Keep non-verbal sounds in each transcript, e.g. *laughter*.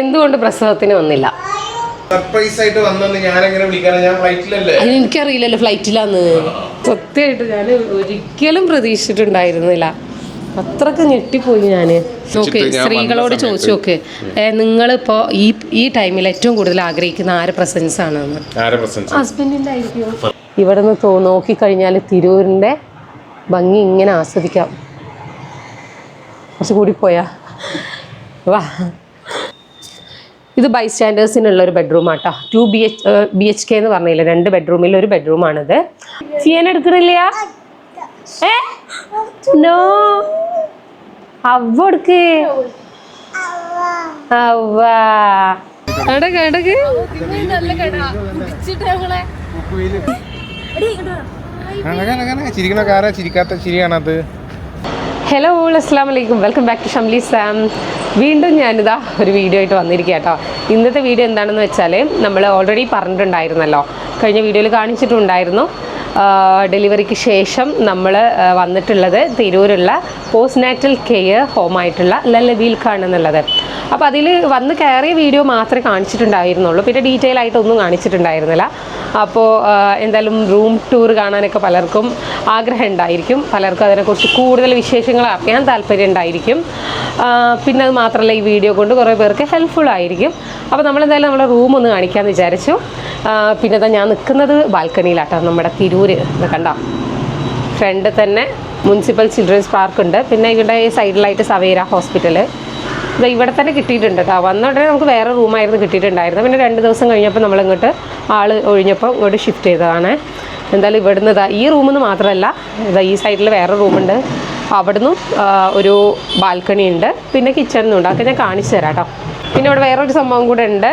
എന്തുകൊണ്ട് പ്രസവത്തിന് വന്നില്ല? സർപ്രൈസ് ആയിട്ട് വന്നെന്ന് ഞാൻ എങ്ങനെ വിളിക്കാനാ? ഞാൻ ഫ്ലൈറ്റിലല്ലേ എനിക്കറിയില്ലല്ലോ ഫ്ലൈറ്റിലാന്ന് സത്യമായിട്ട് ഞാൻ ഒരിക്കലും പ്രതീക്ഷിച്ചിട്ടുണ്ടായിരുന്നില്ല. അത്രയ്ക്ക് ഞെട്ടിപ്പോയി ഞാൻ നോക്ക് ഞാൻ സ്ത്രീകളോട് ചോദിച്ചു നോക്ക് നിങ്ങളിപ്പോൾ ഈ ഈ ടൈമിൽ ഏറ്റവും കൂടുതൽ ആഗ്രഹിക്കുന്ന ആര് പ്രസൻസ് ആണെന്ന്? ആരെ പ്രസൻസ് ഹസ്ബൻഡിന്റെ ആയിരിക്കും. ഇവിടെ നിന്ന് തോ നോക്കിക്കഴിഞ്ഞാൽ തിരൂരിന്റെ ഭംഗി ഇങ്ങനെ ആസ്വദിക്കാം. കുറച്ച് കൂടി പോയാ. വാ. ഇത് ബൈ സ്റ്റാൻഡേഴ്സിനുള്ള ഒരു ബെഡ്റൂം ആട്ടോ. Two B H B H K എന്ന് പറഞ്ഞില്ല രണ്ട് ബെഡ്റൂമിൽ ഒരു ബെഡ്റൂമാണിത് ചെയ്യാൻ എടുക്കണില്ല ഏ? നോ ചിരിക്കണ കാരാ ചിരിക്കാത്ത ചിരിയാണത്. ഹലോ അസ്സാം വലൈക്കും welcome back to Shamli Sam വീണ്ടും ഞാനിതാ ഒരു വീഡിയോ ആയിട്ട് വന്നിരിക്കുക കേട്ടോ ഇന്നത്തെ വീഡിയോ എന്താണെന്ന് വെച്ചാൽ നമ്മൾ ഓൾറെഡി പറഞ്ഞിട്ടുണ്ടായിരുന്നല്ലോ. കഴിഞ്ഞ വീഡിയോയിൽ കാണിച്ചിട്ടുണ്ടായിരുന്നു. ഡെലിവറിക്ക് ശേഷം നമ്മൾ വന്നിട്ടുള്ളത് തിരൂരുള്ള പോസ്റ്റ് നാറ്റൽ കെയർ ഹോമായിട്ടുള്ള ലല്ലബീൽക്കാണെന്നുള്ളത് അപ്പോൾ അതിൽ വന്ന് കയറിയ വീഡിയോ മാത്രമേ കാണിച്ചിട്ടുണ്ടായിരുന്നുള്ളൂ. പിന്നെ ഡീറ്റെയിൽ ആയിട്ടൊന്നും കാണിച്ചിട്ടുണ്ടായിരുന്നില്ല. അപ്പോൾ എന്തായാലും റൂം ടൂർ കാണാനൊക്കെ പലർക്കും ആഗ്രഹം ഉണ്ടായിരിക്കും. പലർക്കും അതിനെക്കുറിച്ച് കൂടുതൽ വിശേഷങ്ങൾ അറിയാൻ താല്പര്യം ഉണ്ടായിരിക്കും. പിന്നെ അത് മാത്രമല്ല ഈ വീഡിയോ കൊണ്ട് കുറേ പേർക്ക് ഹെൽപ്ഫുൾ ആയിരിക്കും. അപ്പോൾ നമ്മളെന്തായാലും നമ്മുടെ റൂം ഒന്ന് കാണിക്കാമെന്ന് വിചാരിച്ചു. പിന്നെ ഞാൻ നിൽക്കുന്നത് ബാൽക്കണിയിലാട്ടോ. നമ്മുടെ തിരൂര് ഇത് കണ്ട? ഫ്രണ്ട് തന്നെ മുനിസിപ്പൽ ചിൽഡ്രൻസ് പാർക്ക് ഉണ്ട് പിന്നെ ഇവിടെ സൈഡിലായിട്ട് സവേര ഹോസ്പിറ്റൽ ഇത് ഇവിടെ തന്നെ കിട്ടിയിട്ടുണ്ട് കേട്ടോ. വന്ന ഉടനെ നമുക്ക് വേറെ റൂമായിരുന്നു കിട്ടിയിട്ടുണ്ടായിരുന്നു പിന്നെ രണ്ട് ദിവസം കഴിഞ്ഞപ്പോൾ നമ്മളിങ്ങോട്ട് ആൾ ഒഴിഞ്ഞപ്പോൾ ഇങ്ങോട്ട് ഷിഫ്റ്റ് ചെയ്തതാണ്. എന്തായാലും ഇവിടുന്ന് ഇതാ ഈ റൂമിൽ നിന്ന് മാത്രമല്ല ഇതാ ഈ സൈഡിൽ വേറെ റൂമുണ്ട്. അവിടുന്ന് ഒരു ബാൽക്കണി ഉണ്ട് പിന്നെ കിച്ചണിനും ഉണ്ട്. അതൊക്കെ ഞാൻ കാണിച്ചു തരാം കേട്ടോ. പിന്നെ ഇവിടെ വേറൊരു സംഭവം കൂടെ ഉണ്ട്.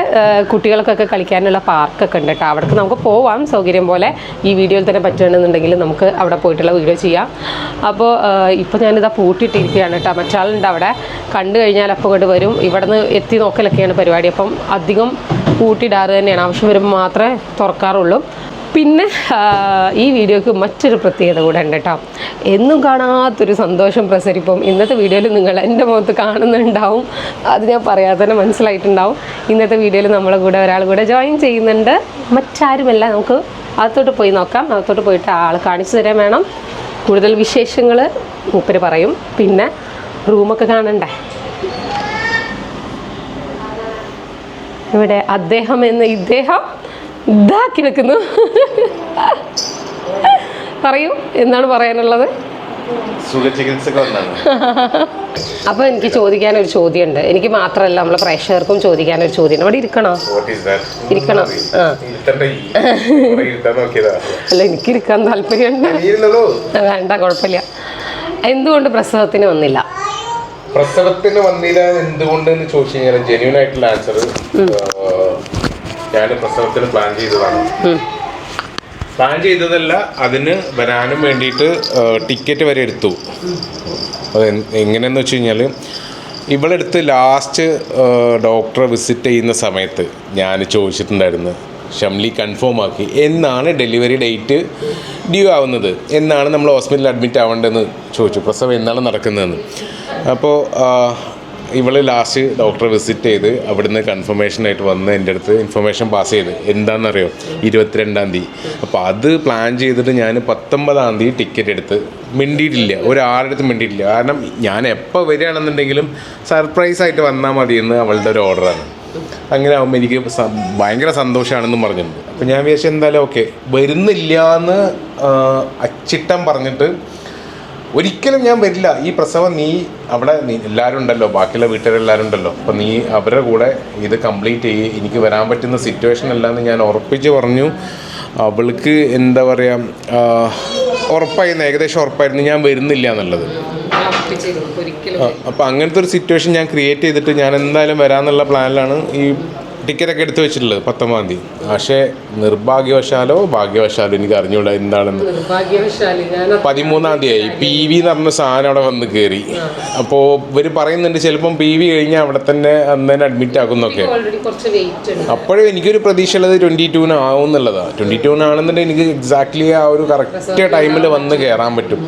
കുട്ടികൾക്കൊക്കെ കളിക്കാനുള്ള പാർക്കൊക്കെ ഉണ്ട് കേട്ടോ. അവിടേക്ക് നമുക്ക് പോവാം. സൗകര്യം പോലെ ഈ വീഡിയോയിൽ തന്നെ പറ്റുകയാണെന്നുണ്ടെങ്കിൽ നമുക്ക് അവിടെ പോയിട്ടുള്ള വീഡിയോ ചെയ്യാം. അപ്പോൾ ഇപ്പോൾ ഞാനിതാ പൂട്ടിയിട്ടിരിക്കുകയാണ് കേട്ടോ. മറ്റാളുണ്ട് അവിടെ. കണ്ടു കഴിഞ്ഞാൽ അപ്പോൾ കൊണ്ട് വരും. ഇവിടെ നിന്ന് എത്തി നോക്കലൊക്കെയാണ് പരിപാടി. അപ്പം അധികം പൂട്ടിയിടാറ് തന്നെയാണ്. ആവശ്യം വരുമ്പോൾ മാത്രമേ തുറക്കാറുള്ളൂ. പിന്നെ ഈ വീഡിയോക്ക് മറ്റൊരു പ്രത്യേകത കൂടെ ഉണ്ട് കേട്ടോ. എന്നും കാണാത്തൊരു സന്തോഷം പ്രസരിപ്പം. ഇന്നത്തെ വീഡിയോയിൽ നിങ്ങൾ എന്റെ മുഖത്ത് കാണുന്നുണ്ടാവും. അത് ഞാൻ പറയാതെ തന്നെ മനസ്സിലായിട്ടുണ്ടാവും. ഇന്നത്തെ വീഡിയോയിൽ നമ്മളെ കൂടെ ഒരാൾ കൂടെ ജോയിൻ ചെയ്യുന്നുണ്ട്. മറ്റാരുമല്ല നമുക്ക് അകത്തോട്ട് പോയി നോക്കാം. അകത്തോട്ട് പോയിട്ട് ആൾ കാണിച്ചു തരാൻ വേണം. കൂടുതൽ വിശേഷങ്ങൾ മൂപ്പര് പറയും. പിന്നെ റൂമൊക്കെ കാണണ്ടേ? ഇവിടെ അദ്ദേഹം എന്ന ഇദ്ദേഹം ഇതാക്കി വെക്കുന്നു പറയൂ എന്താണ് പറയാനുള്ളത്? അപ്പൊ എനിക്ക് ചോദിക്കാൻ ഒരു ചോദ്യം ചോദ്യമുണ്ട്. എനിക്ക് മാത്രമല്ല നമ്മളെ പ്രേക്ഷകർക്കും ചോദിക്കാൻ ഒരു ചോദ്യമുണ്ട്. അവിടെ ഇരിക്കണോ? ഇരിക്കണം? അല്ല എനിക്ക് ഇരിക്കാൻ താല്പര്യമുണ്ട്. വേണ്ട കുഴപ്പമില്ല. എന്തുകൊണ്ട് പ്രസവത്തിന് വന്നില്ല? പ്രസവത്തിന് വന്നില്ല എന്തുകൊണ്ട് എന്ന് ചോദിച്ചു കഴിഞ്ഞാൽ ജെന്യൂൻ ആയിട്ടുള്ള ആൻസർ ഞാൻ പ്രസവത്തിന് പ്ലാൻ ചെയ്തതാണ്. പ്ലാൻ ചെയ്തതല്ല അതിന് വരാനും വേണ്ടിയിട്ട് ടിക്കറ്റ് വരെ എടുത്തു. അത് എങ്ങനെയെന്ന് വെച്ച് കഴിഞ്ഞാൽ ഇവളെടുത്ത് ലാസ്റ്റ് ഡോക്ടറെ വിസിറ്റ് ചെയ്യുന്ന സമയത്ത് ഞാൻ ചോദിച്ചിട്ടുണ്ടായിരുന്നു ഷംലി കൺഫേം ആക്കി എന്നാണ് ഡെലിവറി ഡേറ്റ് ഡ്യൂ ആവുന്നത്? എന്നാണ് നമ്മൾ ഹോസ്പിറ്റലിൽ അഡ്മിറ്റ് ആവേണ്ടതെന്ന്? ചോദിച്ചു. പ്രസവം എന്നാണ് നടക്കുന്നതെന്ന്. അപ്പോൾ ഇവൾ ലാസ്റ്റ് ഡോക്ടറെ വിസിറ്റ് ചെയ്ത് അവിടുന്ന് കൺഫർമേഷനായിട്ട് വന്ന് എന്റെ അടുത്ത് ഇൻഫർമേഷൻ പാസ് ചെയ്ത്. എന്താണെന്നറിയോ? ഇരുപത്തിരണ്ടാം തീയതി. അപ്പോൾ അത് പ്ലാൻ ചെയ്തിട്ട് ഞാൻ പത്തൊമ്പതാം തീയതി ടിക്കറ്റ് എടുത്ത് മിണ്ടിയിട്ടില്ല. ഒരാളുടെ അടുത്ത് മിണ്ടിയിട്ടില്ല. കാരണം ഞാൻ എപ്പോൾ വരികയാണെന്നുണ്ടെങ്കിലും സർപ്രൈസ് ആയിട്ട് വന്നാൽ മതിയെന്ന് അവളുടെ ഒരു ഓർഡറാണ് അങ്ങനെ ആകുമ്പോൾ എനിക്ക് ഭയങ്കര സന്തോഷമാണെന്നും പറഞ്ഞിട്ടുണ്ട്. അപ്പോൾ ഞാൻ വിചാരിച്ചു എന്തായാലും ഓക്കെ വരുന്നില്ല എന്ന് അച്ചിട്ടം പറഞ്ഞിട്ട് ഒരിക്കലും ഞാൻ വരില്ല. ഈ പ്രസവം നീ അവിടെ നീ എല്ലാവരും ഉണ്ടല്ലോ. ബാക്കിയുള്ള വീട്ടുകാരെല്ലാവരും ഉണ്ടല്ലോ. അപ്പം നീ അവരുടെ കൂടെ ഇത് കംപ്ലീറ്റ് ചെയ്യുക എനിക്ക് വരാൻ പറ്റുന്ന സിറ്റുവേഷൻ അല്ലാന്ന് ഞാൻ ഉറപ്പിച്ച് പറഞ്ഞു. അവൾക്ക് എന്താ പറയുക ഉറപ്പായിരുന്നു. ഏകദേശം ഉറപ്പായിരുന്നു. ഞാൻ വരുന്നില്ല എന്നുള്ളത്. അപ്പോൾ അങ്ങനത്തെ ഒരു സിറ്റുവേഷൻ ഞാൻ ക്രിയേറ്റ് ചെയ്തിട്ട് ഞാൻ എന്തായാലും വരാമെന്നുള്ള പ്ലാനിലാണ് ഈ ടിക്കറ്റൊക്കെ എടുത്തു വെച്ചിട്ടുള്ളത് പത്തൊമ്പതാം തീയതി. പക്ഷേ നിർഭാഗ്യവശാലോ ഭാഗ്യവശാലോ എനിക്ക് അറിഞ്ഞൂടാ എന്താണെന്ന്. പതിമൂന്നാം തീയതി പി വി എന്ന് പറഞ്ഞ സാധനം അവിടെ വന്ന് കയറി അപ്പോൾ ഇവർ പറയുന്നുണ്ട് ചിലപ്പം പി വി കഴിഞ്ഞാൽ അവിടെ തന്നെ അന്ന് തന്നെ അഡ്മിറ്റ് ആക്കുന്നൊക്കെ അപ്പോഴും എനിക്കൊരു പ്രതീക്ഷ ഉള്ളത് ട്വന്റി ടൂന് ആവും എന്നുള്ളതാണ് ട്വന്റി ടൂന് ആണെന്നുണ്ടെങ്കിൽ എനിക്ക് എക്സാക്ട്ലി ആ ഒരു കറക്റ്റ് ടൈമിൽ വന്ന് കയറാൻ പറ്റും.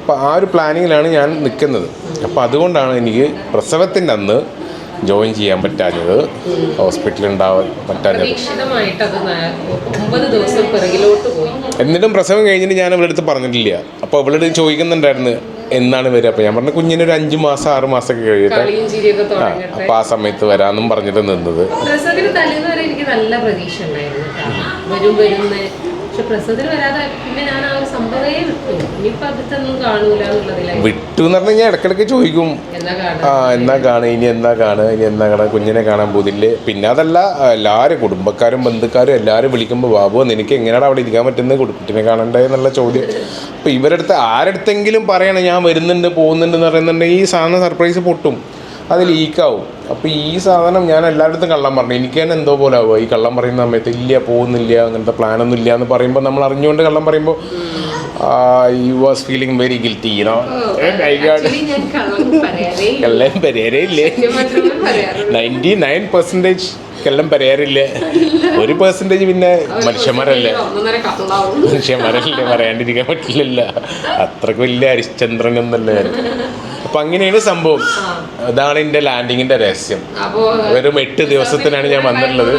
അപ്പോൾ ആ ഒരു പ്ലാനിങ്ങിലാണ് ഞാൻ നിൽക്കുന്നത് അപ്പോൾ അതുകൊണ്ടാണ് എനിക്ക് പ്രസവത്തിന്റെ അന്ന് ജോയിൻ ചെയ്യാൻ പറ്റാഞ്ഞത്. ഹോസ്പിറ്റലിൽ ഉണ്ടാവാൻ പറ്റാഞ്ഞത്. ഒമ്പത് ദിവസം പിറകിലോട്ട് പോയി. എന്നിട്ടും പ്രസവം കഴിഞ്ഞിട്ട് ഞാൻ അവളുടെ അടുത്ത് പറഞ്ഞിട്ടില്ല. അപ്പോൾ അവളുടെ ചോദിക്കുന്നുണ്ടായിരുന്നു എന്നാണ് വരിക? അപ്പോൾ ഞാൻ പറഞ്ഞ കുഞ്ഞിന് ഒരു അഞ്ച് മാസം ആറ് മാസമൊക്കെ കഴിയട്ടെ. ആ അപ്പോൾ ആ സമയത്ത് വരാമെന്നും പറഞ്ഞിട്ട് നിന്നത്. പ്രസവത്തിന് തലേന്ന് വരെ എനിക്ക് നല്ല പ്രതീക്ഷ ഉണ്ടായിരുന്നു. വരും പക്ഷെ പ്രസവത്തിന് വരാതെ പിന്നെ ഞാൻ ആ വിട്ടു. എന്ന് പറഞ്ഞു കഴിഞ്ഞാൽ ഇടക്കിടക്ക് ചോദിക്കും. ആ എന്നാ കാണുക? ഇനി എന്നാ കാണുക? ഇനി എന്നാ കാണുക? കുഞ്ഞിനെ കാണാൻ പോകുന്നില്ലേ പിന്നെ അതല്ല എല്ലാവരും കുടുംബക്കാരും ബന്ധുക്കാരും എല്ലാവരും വിളിക്കുമ്പോൾ ബാബു നിനക്ക് എങ്ങനെയാണ് അവിടെ ഇരിക്കാൻ പറ്റുന്നത്? കുട്ടി- കുട്ടിനെ കാണണ്ടേ? എന്നുള്ള ചോദ്യം. അപ്പോൾ ഇവരടുത്ത് ആരടുത്തെങ്കിലും പറയണം ഞാൻ വരുന്നുണ്ട് പോകുന്നുണ്ട് എന്ന് പറയുന്നുണ്ടെങ്കിൽ ഈ സാധനം സർപ്രൈസ് പൊട്ടും. അത് ലീക്കാവും. അപ്പോൾ ഈ സാധനം ഞാൻ എല്ലായിടത്തും കള്ളം പറഞ്ഞു. എനിക്ക് തന്നെ എന്തോ പോലെ ആവുക. ഈ കള്ളം പറയുന്ന സമയത്ത് ഇല്ല പോകുന്നില്ല അങ്ങനത്തെ പ്ലാനൊന്നും ഇല്ല എന്ന് പറയുമ്പോൾ നമ്മൾ അറിഞ്ഞുകൊണ്ട് കള്ളം പറയുമ്പോൾ you was feeling very guilty you know കള്ളം പരിഹാരമില്ലേ. നയന്റി നയൻ പെർസെന്റേജ് കള്ളം പറയാറില്ല. ഒരു പെർസെന്റേജ് പിന്നെ മനുഷ്യന്മാരല്ലേ? മനുഷ്യന്മാരല്ലേ? പറയാണ്ടിരിക്കാൻ പറ്റില്ലല്ലോ. അത്രയ്ക്ക് വലിയ ഹരിശ്ചന്ദ്രനൊന്നല്ലേ അപ്പൊ അങ്ങനെയാണ് സംഭവം. അതാണ് എന്റെ ലാൻഡിങ്ങിന്റെ രഹസ്യം. വെറും എട്ട് ദിവസത്തിനാണ് ഞാൻ വന്നിട്ടുള്ളത്.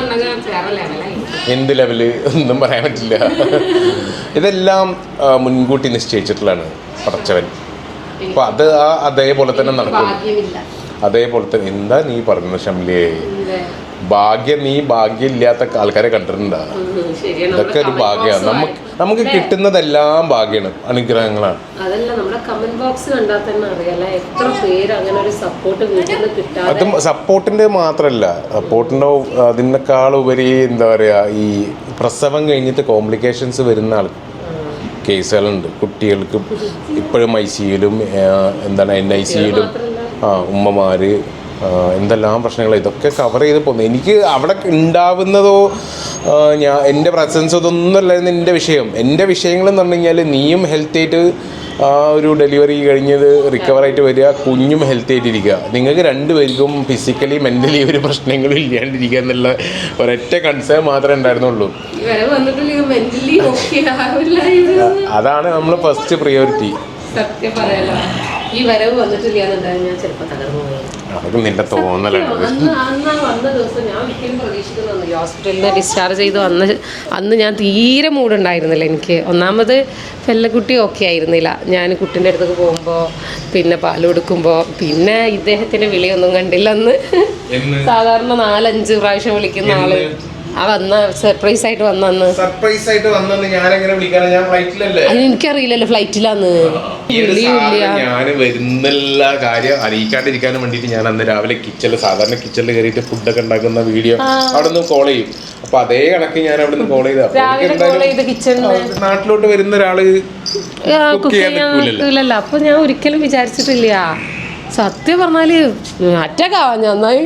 എന്ത് ലെവൽ ഒന്നും പറയാൻ പറ്റില്ല. ഇതെല്ലാം മുൻകൂട്ടി നിശ്ചയിച്ചിട്ടുള്ളതാണ് പടച്ചവൻ. അപ്പൊ അത് ആ അതേപോലെ തന്നെ നടക്കും. അതേപോലെ തന്നെ എന്താ നീ പറഞ്ഞ ഷംലിയെ? ഭാഗ്യം നീ ഭാഗ്യമില്ലാത്ത ആൾക്കാരെ കണ്ടിട്ടുണ്ടാ? ഇതൊക്കെ ഒരു ഭാഗ്യമാണ്. നമുക്ക് നമുക്ക് കിട്ടുന്നതെല്ലാം ഭാഗ്യമാണ് അനുഗ്രഹങ്ങളാണ്. അതല്ല നമ്മുടെ കമന്റ് ബോക്സ് കണ്ടാൽ തന്നെ അറിയാലോ എത്ര പേര് അങ്ങനെ ഒരു സപ്പോർട്ട് വീട്ടിൽ നിന്ന് കിട്ടാതെ അതും സപ്പോർട്ടിന്റെ മാത്രമല്ല സപ്പോർട്ടിന്റെ അതിനേക്കാൾ ഉപരി എന്താ പറയുക ഈ പ്രസവം കഴിഞ്ഞിട്ട് കോംപ്ലിക്കേഷൻസ് വരുന്ന ആൾ കേസുകളുണ്ട്. കുട്ടികൾക്ക് ഇപ്പോഴും ഐ സിയിലും എന്താണ് എൻ ഐ സിയിലും ആ ഉമ്മമാർ എന്തെല്ലാം പ്രശ്നങ്ങൾ ഇതൊക്കെ കവർ ചെയ്ത് പോകുന്നു എനിക്ക് അവിടെ ഉണ്ടാവുന്നതോ ഞാൻ എന്റെ പ്രസൻസ് ഇതൊന്നും അല്ലായിരുന്നു എന്റെ വിഷയം. എന്റെ വിഷയങ്ങൾ എന്ന് പറഞ്ഞു കഴിഞ്ഞാൽ നീയും ഹെൽത്തി ആയിട്ട് ആ ഒരു ഡെലിവറി കഴിഞ്ഞത് റിക്കവറായിട്ട് വരിക കുഞ്ഞും ഹെൽത്തി ആയിട്ടിരിക്കുക നിങ്ങൾക്ക് രണ്ടുപേർക്കും ഫിസിക്കലി മെന്റലി ഒരു പ്രശ്നങ്ങളും ഇല്ലാണ്ടിരിക്കുക എന്നുള്ള ഒരൊറ്റ കൺസേൺ മാത്രമേ ഉണ്ടായിരുന്നുള്ളൂ. അതാണ് നമ്മൾ ഫസ്റ്റ് പ്രിയോറിറ്റി സത്യം പറയാലോ. ഈ വരവ് വന്നിട്ടില്ല എന്നുണ്ടായാൽ ഞാൻ ചിലപ്പോൾ തകർന്നു പോയി അതൊക്കെ നിന്റെ തോന്നലാണ്. അന്ന് അന്ന് വന്ന ദിവസം ഞാൻ ഒരിക്കലും പ്രതീക്ഷിക്കുന്നു ഹോസ്പിറ്റലിൽ നിന്ന് ഡിസ്ചാർജ് ചെയ്തു അന്ന് അന്ന് ഞാൻ തീരെ മൂടുണ്ടായിരുന്നില്ല എനിക്ക്. ഒന്നാമത് പെല്ലക്കുട്ടി ഓക്കെ ആയിരുന്നില്ല. ഞാൻ കുട്ടിന്റെ അടുത്തേക്ക് പോകുമ്പോൾ പിന്നെ പാൽ കൊടുക്കുമ്പോൾ പിന്നെ ഇദ്ദേഹത്തിന്റെ വിളിയൊന്നും കണ്ടില്ല അന്ന് എന്ന്? സാധാരണ നാലഞ്ച് പ്രാവശ്യം വിളിക്കുന്ന ആൾ. ആ വന്ന സർപ്രൈസ് ആയിട്ട് വന്നു സർപ്രൈസ് ആയിട്ട് വന്നു ഞാൻ എങ്ങനെ വിളിക്കാനാ? ഞാൻ ഫ്ലൈറ്റിലല്ലേ? അത് എനിക്കറിയില്ലല്ലോ ഫ്ലൈറ്റിലാന്ന്. ഞാൻ വരുന്നില്ല കാര്യം അറിയിക്കാണ്ടിരിക്കാനും വേണ്ടിയിട്ട് ഞാൻ അന്ന് രാവിലെ കിച്ചണിൽ സാധാരണ കിച്ചണിൽ കയറിയിട്ട് ഫുഡൊക്കെ ഉണ്ടാക്കുന്ന വീഡിയോ അവിടെ നിന്ന് കോൾ ചെയ്യും. അപ്പൊ അതേ കണക്ക് ഞാൻ അവിടെ നിന്ന് കോൾ ചെയ്ത നാട്ടിലോട്ട് വരുന്ന ഒരാൾ കുക്ക് ചെയ്യാൻ അപ്പൊ ഞാൻ ഒരിക്കലും വിചാരിച്ചിട്ടില്ല. സത്യം പറഞ്ഞാൽ അറ്റക്കാവാൻ നന്നായി.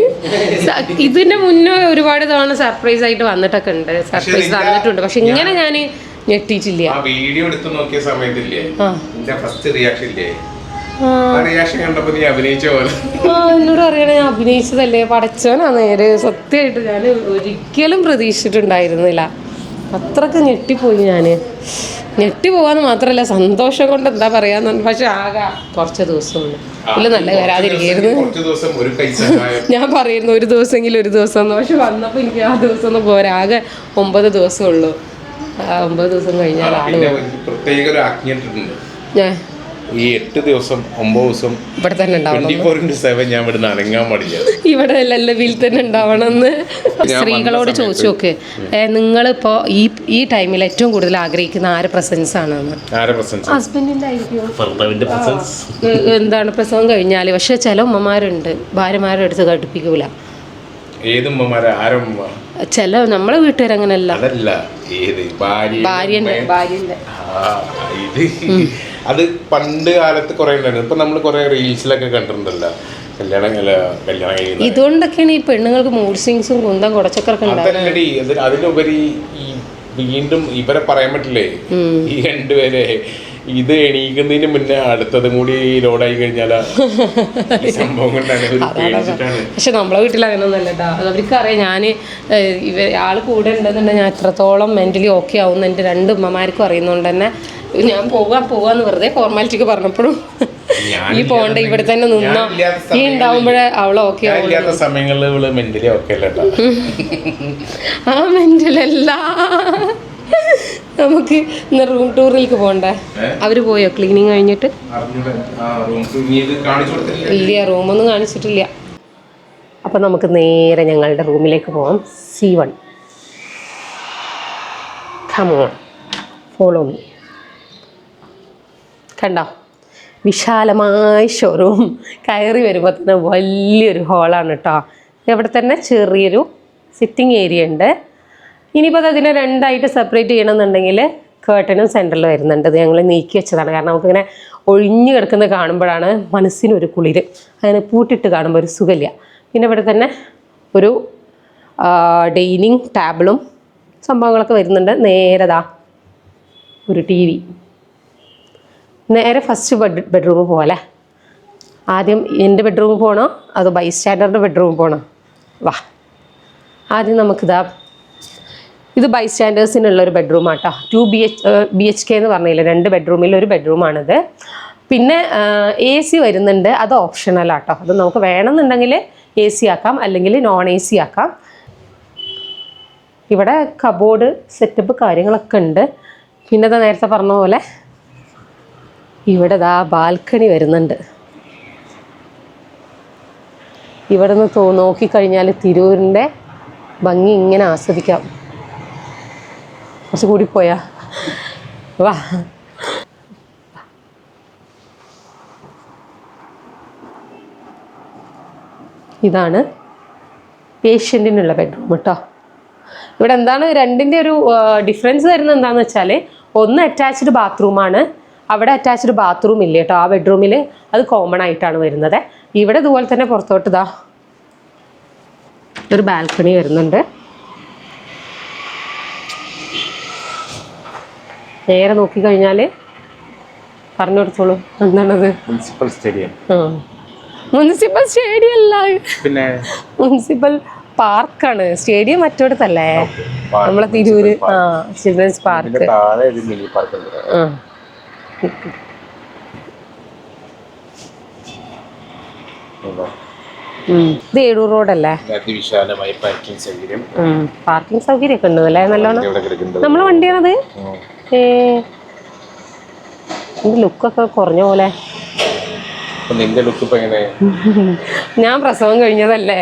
ഇതിന്റെ മുന്നേ ഒരുപാട് തവണ സർപ്രൈസ് ആയിട്ട് വന്നിട്ടൊക്കെ ഉണ്ട്. സർപ്രൈസ് തന്നിട്ടുണ്ട്. പക്ഷെ ഇങ്ങനെ ഞാൻ ഞെട്ടിയിട്ടില്ല ആ വീഡിയോ എടുത്തു നോക്കിയ സമയത്തില്ലേ? ഫസ്റ്റ് റിയാക്ഷൻ ഇല്ലേ? എന്നോട് അറിയണേ ഞാൻ അഭിനയിച്ചതല്ലേ? പടച്ചവനാ നേരെ. സത്യമായിട്ട് ഞാൻ ഒരിക്കലും പ്രതീക്ഷിച്ചിട്ടുണ്ടായിരുന്നില്ല. അത്രയ്ക്ക് ഞെട്ടിപ്പോയി ഞാൻ ഞെട്ടി പോവാന്ന് മാത്രല്ല സന്തോഷം കൊണ്ട് എന്താ പറയാന്ന് പക്ഷെ ആകെ കുറച്ച് ദിവസമുണ്ട് ഇല്ല നല്ല വരാതിരിക്കുന്നു *laughs* ഞാൻ പറയുന്നു ഒരു ദിവസമെങ്കിലും ഒരു ദിവസം പക്ഷെ വന്നപ്പോൾ എനിക്ക് ആ ദിവസം ഒന്നും പോരാ. ആകെ ഒമ്പത് ദിവസമുള്ളൂ ആ ഒമ്പത് ദിവസം കഴിഞ്ഞാൽ ആൾ ഞാൻ ഈ എട്ട് ദിവസം ഒമ്പത് ദിവസം ഇവിടെ തന്നെ ഉണ്ടാവണം ട്വന്റി ഫോർ ഇന്റു സെവൻ ഞാൻ ഇവിടുന്ന് അനങ്ങാൻ പാടില്ല. ഇവിടെ ലല്ലവിൽ തന്നെ ഉണ്ടാവണമെന്ന്. സ്ത്രീകളോട് ചോദിച്ചു നോക്ക്. നിങ്ങളിപ്പോ ഈ ഈ ടൈമിൽ ഏറ്റവും കൂടുതൽ ആഗ്രഹിക്കുന്ന ആര് പ്രസൻസ് പ്രസൻസ് ഹസ്ബൻഡിന്റെ എന്താണ് പ്രസവം കഴിഞ്ഞാൽ പക്ഷെ ചില ഉമ്മമാരുണ്ട്. ഭാര്യമാരുടെ അടുത്ത് കടുപ്പിക്കൂല. ഏത് ഉമ്മമാരെ? ആരമ്മ ചില നമ്മളെ വീട്ടുകാരങ്ങനല്ല ഭാര്യ ഭാര്യന്റെ ഭാര്യന്റെ ആ, ഇത് അത് പണ്ട് കാലത്ത് കുറെ ഉണ്ടായിരുന്നു. ഇപ്പൊ നമ്മൾ കുറേ റീൽസിലൊക്കെ കണ്ടിട്ടുണ്ടല്ലോ. കല്യാണം കല്യാണം ഇതുകൊണ്ടൊക്കെയാണ് ഈ പെണ്ണുങ്ങൾക്ക് മൂഡ് സ്വിങ്സും കുന്തം കുടച്ചക്കറൊക്കെ അതല്ലടി അതിനുപരി ഈ വീണ്ടും ഇവരെ പറയാൻ പറ്റില്ലേ? ഈ രണ്ടുപേരെ. ഇത് എണീക്കുന്നതിന് മുന്നേ അടുത്തതും കൂടി ലോഡായി പേടിച്ചിട്ടാണ്. പക്ഷെ നമ്മളെ വീട്ടിൽ അങ്ങനെയൊന്നും അല്ല കേട്ടോ അത് അവർക്കറിയാം ഞാൻ ഇവ ആൾ കൂടെ ഉണ്ടെന്നുണ്ടെങ്കിൽ ഞാൻ എത്രത്തോളം മെന്റലി ഓക്കെ ആവുമെന്ന് എന്റെ രണ്ട് ഉമ്മമാർക്കും അറിയുന്നതുകൊണ്ട് തന്നെ ഞാൻ പോവാ പോവാന്ന് വെറുതെ ഫോർമാലിറ്റിക്ക് പറഞ്ഞപ്പോഴും ഈ പോണ്ട ഇവിടെ തന്നെ നിന്നോ? ഈ ഉണ്ടാവുമ്പോഴേ അവൾ ഓക്കെ സമയങ്ങളിൽ ഇവൾ മെന്റലി ആ മെന്റലല്ല നമുക്ക് ഇന്ന് റൂം ടൂറിലേക്ക് പോണ്ടേ? അവർ പോയോ? ക്ലീനിങ് കഴിഞ്ഞിട്ട്? ഇല്ല റൂമൊന്നും കാണിച്ചിട്ടില്ല. അപ്പം നമുക്ക് നേരെ ഞങ്ങളുടെ റൂമിലേക്ക് പോവാം. സി വൺ ഫോളോ മീ കണ്ടോ? വിശാലമായ ഷോറൂം കയറി വരുമ്പോൾ തന്നെ വലിയൊരു ഹോളാണ് കേട്ടോ ഇവിടെ തന്നെ ചെറിയൊരു സിറ്റിംഗ് ഏരിയ ഉണ്ട്. ഇനിയിപ്പോൾ അത് അതിനെ രണ്ടായിട്ട് സെപ്പറേറ്റ് ചെയ്യണമെന്നുണ്ടെങ്കിൽ കേട്ടനും സെന്ററിൽ വരുന്നുണ്ട്. അത് ഞങ്ങൾ നീക്കി വെച്ചതാണ്. കാരണം നമുക്കിങ്ങനെ ഒഴിഞ്ഞു കിടക്കുന്നത് കാണുമ്പോഴാണ് മനസ്സിനൊരു കുളിര്. അതിനെ പൂട്ടിട്ട് കാണുമ്പോൾ ഒരു സുഖമില്ല. പിന്നെ ഇവിടെ തന്നെ ഒരു ഡൈനിങ് ടേബിളും സംഭവങ്ങളൊക്കെ വരുന്നുണ്ട്. നേരതാ ഒരു ടി വി നേരെ ഫസ്റ്റ് ബെഡ് ബെഡ്റൂം പോലെ ആദ്യം എന്റെ ബെഡ്റൂമിൽ പോകണോ അതോ ബൈ സ്റ്റാൻഡറിന്റെ ബെഡ്റൂമിൽ പോകണോ വാ. ആദ്യം നമുക്കിതാ ഇത് ബൈ സ്റ്റാൻഡേഴ്സിനുള്ള ഒരു ബെഡ്റൂം ആട്ടോ two B H B H K എന്ന് പറഞ്ഞില്ല രണ്ട് ബെഡ്റൂമിൽ ഒരു ബെഡ്റൂമാണിത് പിന്നെ എ സി വരുന്നുണ്ട് അത് ഓപ്ഷണൽ ആട്ടോ. അത് നമുക്ക് വേണമെന്നുണ്ടെങ്കിൽ എ സി ആക്കാം അല്ലെങ്കിൽ നോൺ എ സി ആക്കാം. ഇവിടെ കബോർഡ് സെറ്റപ്പ് കാര്യങ്ങളൊക്കെ ഉണ്ട്. പിന്നെ നേരത്തെ പറഞ്ഞ പോലെ ഇവിടെ ദാ ബാൽക്കണി വരുന്നുണ്ട്. ഇവിടെ നിന്ന് നോക്കിക്കഴിഞ്ഞാൽ തിരൂരിന്റെ ഭംഗി ഇങ്ങനെ ആസ്വദിക്കാം. കുറച്ച് കൂടി പോയാ. വാ. ഇതാണ് പേഷ്യന്റിനുള്ള ബെഡ്റൂം കേട്ടോ. ഇവിടെ എന്താണ് രണ്ടിന്റെ ഒരു ഡിഫറൻസ് വരുന്നത് എന്താണെന്ന് വെച്ചാൽ ഒന്ന് അറ്റാച്ച്ഡ് ബാത്റൂമാണ് അവിടെ അറ്റാച്ച്ഡ് ബാത്റൂം ഇല്ല കേട്ടോ ആ ബെഡ്റൂമിൽ അത് കോമൺ ആയിട്ടാണ് വരുന്നത്. ഇവിടെ ഇതുപോലെ തന്നെ പുറത്തോട്ട് ഇതാ ഒരു ബാൽക്കണി വരുന്നുണ്ട്. നേരെ നോക്കിക്കഴിഞ്ഞാൽ പറഞ്ഞു കൊടുത്തോളൂ എന്താണത്? മുനിസിപ്പൽ സ്റ്റേഡിയം മുനിസിപ്പൽ സ്റ്റേഡിയം അല്ല. പിന്നെ? മുനിസിപ്പൽ പാർക്കാണ് സ്റ്റേഡിയം മറ്റോടത്തല്ലേ? നമ്മളെ തിരൂര്. ആ ചിൽഡ്രൻസ് പാർക്ക് ഇത് ഏഴൂർ റോഡല്ലേ? അതിവിശാലമായ പാർക്കിംഗ് സൗകര്യം. പാർക്കിംഗ് സൗകര്യമൊക്കെ ഉണ്ട് അല്ലേ? നല്ലോണം? നമ്മളെ വണ്ടിയാണത്? ഏ. ലുക്കൊക്കെ കുറഞ്ഞ പോലെ. നിന്റെ ലുക്ക് ഇപ്പൊ എങ്ങനെ? ഞാൻ പ്രസവം കഴിഞ്ഞതല്ലേ?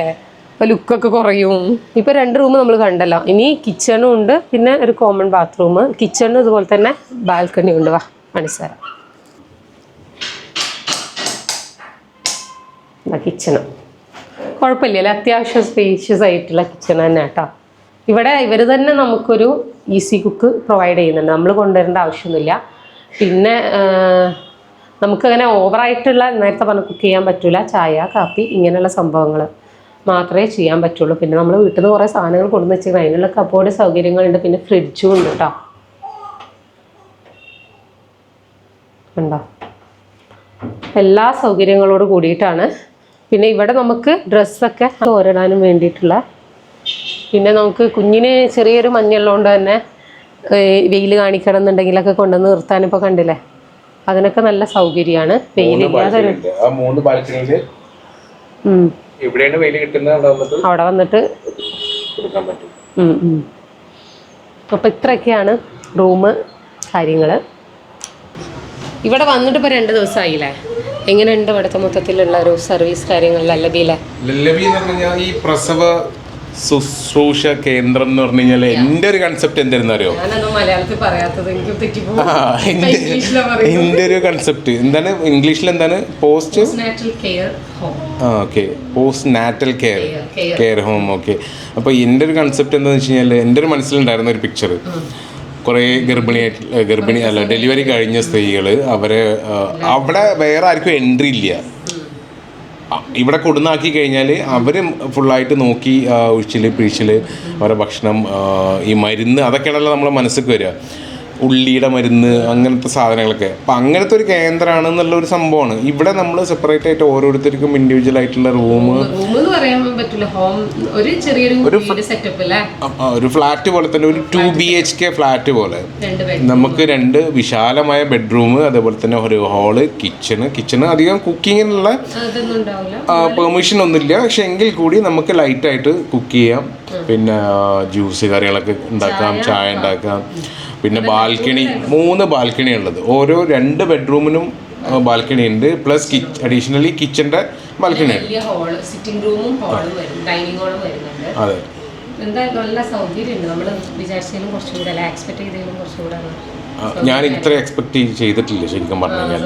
അപ്പൊ ലുക്കൊക്കെ കുറയും. ഇപ്പൊ രണ്ട് റൂം നമ്മൾ കണ്ടല്ലോ. ഇനി കിച്ചണും ഉണ്ട്. പിന്നെ ഒരു കോമൺ ബാത്റൂം കിച്ചണും ഇതുപോലെ തന്നെ ബാൽക്കണി ഉണ്ട്. വാ. മനസ്സിലാം കിച്ചണ് കുഴപ്പമില്ലല്ലേ? അത്യാവശ്യം സ്പേഷ്യസ് ആയിട്ടുള്ള കിച്ചൺ തന്നെ കേട്ടോ. ഇവിടെ ഇവർ തന്നെ നമുക്കൊരു ഈസി കുക്ക് പ്രൊവൈഡ് ചെയ്യുന്നുണ്ട്. നമ്മൾ കൊണ്ടുവരേണ്ട ആവശ്യമൊന്നുമില്ല. പിന്നെ നമുക്കങ്ങനെ ഓവറായിട്ടുള്ള നേരത്തെ പറഞ്ഞ കുക്ക് ചെയ്യാൻ പറ്റില്ല ചായ കാപ്പി ഇങ്ങനെയുള്ള സംഭവങ്ങൾ മാത്രമേ ചെയ്യാൻ പറ്റുള്ളൂ. പിന്നെ നമ്മൾ വീട്ടിൽ നിന്ന് കുറേ സാധനങ്ങൾ കൊണ്ടുവന്ന് വെച്ചിരിക്കുന്നത്. അതിനുള്ള കപ്പോർഡ് സൗകര്യങ്ങളുണ്ട്. പിന്നെ ഫ്രിഡ്ജും ഉണ്ട് കേട്ടോ. ഉണ്ടോ എല്ലാ സൗകര്യങ്ങളോട് കൂടിയിട്ടാണ്. പിന്നെ ഇവിടെ നമുക്ക് ഡ്രസ്സൊക്കെ തോരിടാനും വേണ്ടിയിട്ടുള്ള. പിന്നെ നമുക്ക് കുഞ്ഞിന് ചെറിയൊരു മഞ്ഞുള്ളതുകൊണ്ട് തന്നെ വെയിൽ കാണിക്കണം എന്നുണ്ടെങ്കിലൊക്കെ കൊണ്ടുവന്ന് നിർത്താൻ ഇപ്പോൾ കണ്ടില്ലേ? അതിനൊക്കെ നല്ല സൗകര്യമാണ്. വെയിലില്ലാതെ വെയിൽ കിട്ടുന്നത് അവിടെ വന്നിട്ട് അപ്പൊ. ഇത്രയൊക്കെയാണ് റൂം കാര്യങ്ങൾ ഇവിടെ വന്നിട്ട് ഇപ്പോൾ രണ്ട് ദിവസമായില്ലേ എങ്ങനെയുണ്ട് ഇവിടുത്തെ മൊത്തത്തിലുള്ള ഒരു സർവീസ് കാര്യങ്ങൾ ലല്ലബിയിലെ ലല്ലബി എന്ന് പറഞ്ഞാൽ ഈ പ്രസവ ശുശ്രൂഷ കേന്ദ്രം എന്ന് പറഞ്ഞു കഴിഞ്ഞാൽ എന്റെ ഒരു കൺസെപ്റ്റ് എന്തായിരുന്നു അറിയോ എന്റെ ഒരു കൺസെപ്റ്റ് എന്താണ്? ഇംഗ്ലീഷിൽ എന്താണ്? Post okay post natal care care home okay അപ്പോൾ എന്റെ ഒരു കൺസെപ്റ്റ് എന്താണെന്ന് വെച്ച് കഴിഞ്ഞാൽ എന്റെ ഒരു മനസ്സിലുണ്ടായിരുന്ന ഒരു പിക്ചർ കുറേ ഗർഭിണിയായിട്ട് ഗർഭിണി അല്ല ഡെലിവറി കഴിഞ്ഞ സ്ത്രീകൾ അവരെ അവിടെ വേറെ ആർക്കും എൻട്രി ഇല്ല. ഇവിടെ കൊടുന്നാക്കി കഴിഞ്ഞാൽ അവർ ഫുള്ളായിട്ട് നോക്കി ഉഴിച്ചിൽ പിഴിച്ചിൽ അവരുടെ ഭക്ഷണം ഈ മരുന്ന് അതൊക്കെയാണല്ലോ നമ്മളെ മനസ്സിൽ വരിക. ഉള്ളിയുടെ മരുന്ന് അങ്ങനത്തെ സാധനങ്ങളൊക്കെ. അപ്പം അങ്ങനത്തെ ഒരു കേന്ദ്രമാണ് എന്നുള്ള ഒരു സംഭവമാണ്. ഇവിടെ നമ്മൾ സെപ്പറേറ്റ് ആയിട്ട് ഓരോരുത്തർക്കും ഇൻഡിവിജ്വൽ ആയിട്ടുള്ള റൂം ഒരു ഫ്ലാറ്റ് പോലെ തന്നെ ഒരു two B H K flat പോലെ. നമുക്ക് രണ്ട് വിശാലമായ ബെഡ്റൂം അതേപോലെ തന്നെ ഒരു ഹാൾ കിച്ചണ് കിച്ചണ് അധികം കുക്കിങ്ങിനുള്ള പെർമിഷൻ ഒന്നുമില്ല. പക്ഷെ എങ്കിൽ കൂടി നമുക്ക് ലൈറ്റായിട്ട് കുക്ക് ചെയ്യാം. പിന്നെ ജ്യൂസ് കറികളൊക്കെ ഉണ്ടാക്കാം ചായ ഉണ്ടാക്കാം. പിന്നെ ബാൽക്കണി മൂന്ന് ബാൽക്കണി ഉള്ളത്. ഓരോ രണ്ട് ബെഡ്റൂമിനും ബാൽക്കണി ഉണ്ട്. പ്ലസ് കിച്ച് അഡീഷണലി കിച്ചന്റെ ബാൽക്കണി ഉണ്ട്. സിറ്റിംഗ് റൂമും ഹാളും ഡൈനിങ് ഹാളും വരുന്നുണ്ട്. അതെ. എന്തായാലും നല്ല സൗകര്യമുണ്ട്. നമ്മൾ വിചാരിച്ചതിലും കുറച്ചും കൂടെ അല്ല? എക്സ്പെക്ട് ചെയ്തതിലും കുറച്ചും കൂടെ ഞാൻ ഇത്ര എക്സ്പെക്ട് ചെയ്തിട്ടില്ല ശരിക്കും പറഞ്ഞു കഴിഞ്ഞാൽ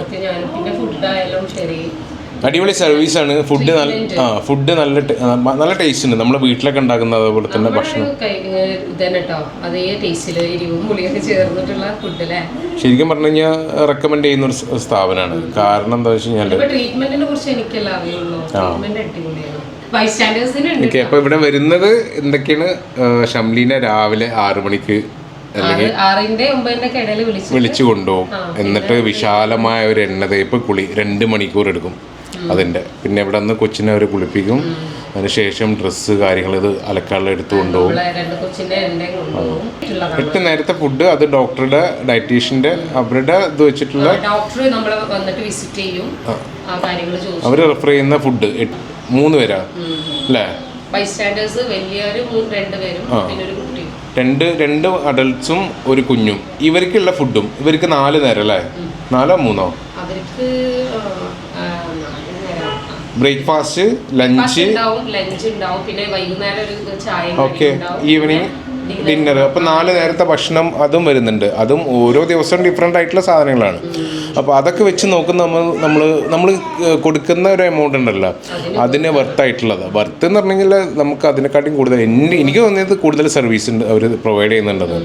പിന്നെ ഫുഡായാലും ശരി. അടിപൊളി സർവീസാണ് ഫുഡ് നല്ല ആ ഫുഡ് നല്ല നല്ല ടേസ്റ്റ് ഉണ്ട്. നമ്മൾ വീട്ടിലൊക്കെ ഉണ്ടാക്കുന്ന അതേപോലെ തന്നെ ഭക്ഷണം. ശരിക്കും പറഞ്ഞു കഴിഞ്ഞാൽ റെക്കമെൻഡ് ചെയ്യുന്ന ഒരു സ്ഥാപനമാണ്. കാരണം എന്താ വെച്ച് കഴിഞ്ഞാൽ അപ്പൊ ഓക്കെ ഇവിടെ വരുന്നത് എന്തൊക്കെയാണ്? ഷംലീന രാവിലെ ആറു മണിക്ക് അല്ലെങ്കിൽ വിളിച്ചു കൊണ്ടുപോകും. എന്നിട്ട് വിശാലമായ ഒരു എണ്ണ തേപ്പ് കുളി രണ്ട് മണിക്കൂർ എടുക്കും. അതിന്റെ. പിന്നെ ഇവിടെ നിന്ന് കൊച്ചിനെ അവർ കുളിപ്പിക്കും. അതിനുശേഷം ഡ്രസ്സ് കാര്യങ്ങൾ ഇത് അലക്കാളിൽ എടുത്തു കൊണ്ടുപോകും. എട്ട് നേരത്തെ ഫുഡ് അത് ഡോക്ടറുടെ ഡയറ്റീഷ്യന്റെ അവരുടെ ഇത് വെച്ചിട്ടുള്ള അവർ റെഫർ ചെയ്യുന്ന ഫുഡ് മൂന്ന് പേരാ. അല്ലേ? രണ്ട് രണ്ട് അഡൽട്ട്സും ഒരു കുഞ്ഞും. ഇവർക്കുള്ള ഫുഡും ഇവർക്ക് നാല് നേരം അല്ലേ? നാലോ മൂന്നോ? അവർക്ക്. ബ്രേക്ക്ഫാസ്റ്റ് ലഞ്ച് ലഞ്ച് ഉണ്ടാവും പിന്നെ വൈകുന്നേരം ഒരു ചായ ഓക്കെ. Evening dinner. അപ്പോൾ നാല് നേരത്തെ ഭക്ഷണം അതും വരുന്നുണ്ട്. അതും ഓരോ ദിവസവും ഡിഫറെന്റ് ആയിട്ടുള്ള സാധനങ്ങളാണ്. അപ്പോൾ അതൊക്കെ വെച്ച് നോക്കുന്ന നമ്മൾ നമ്മൾ നമ്മൾ കൊടുക്കുന്ന ഒരു എമൗണ്ട് ഉണ്ടല്ലോ. അതിന് വർത്തായിട്ടുള്ളത് വർത്ത് എന്ന് പറഞ്ഞെങ്കിൽ നമുക്ക് അതിനെക്കാട്ടിയും കൂടുതൽ എന്റെ എനിക്ക് തോന്നിയത് കൂടുതൽ സർവീസ് ഉണ്ട് അവർ പ്രൊവൈഡ് ചെയ്യുന്നുണ്ടെന്ന്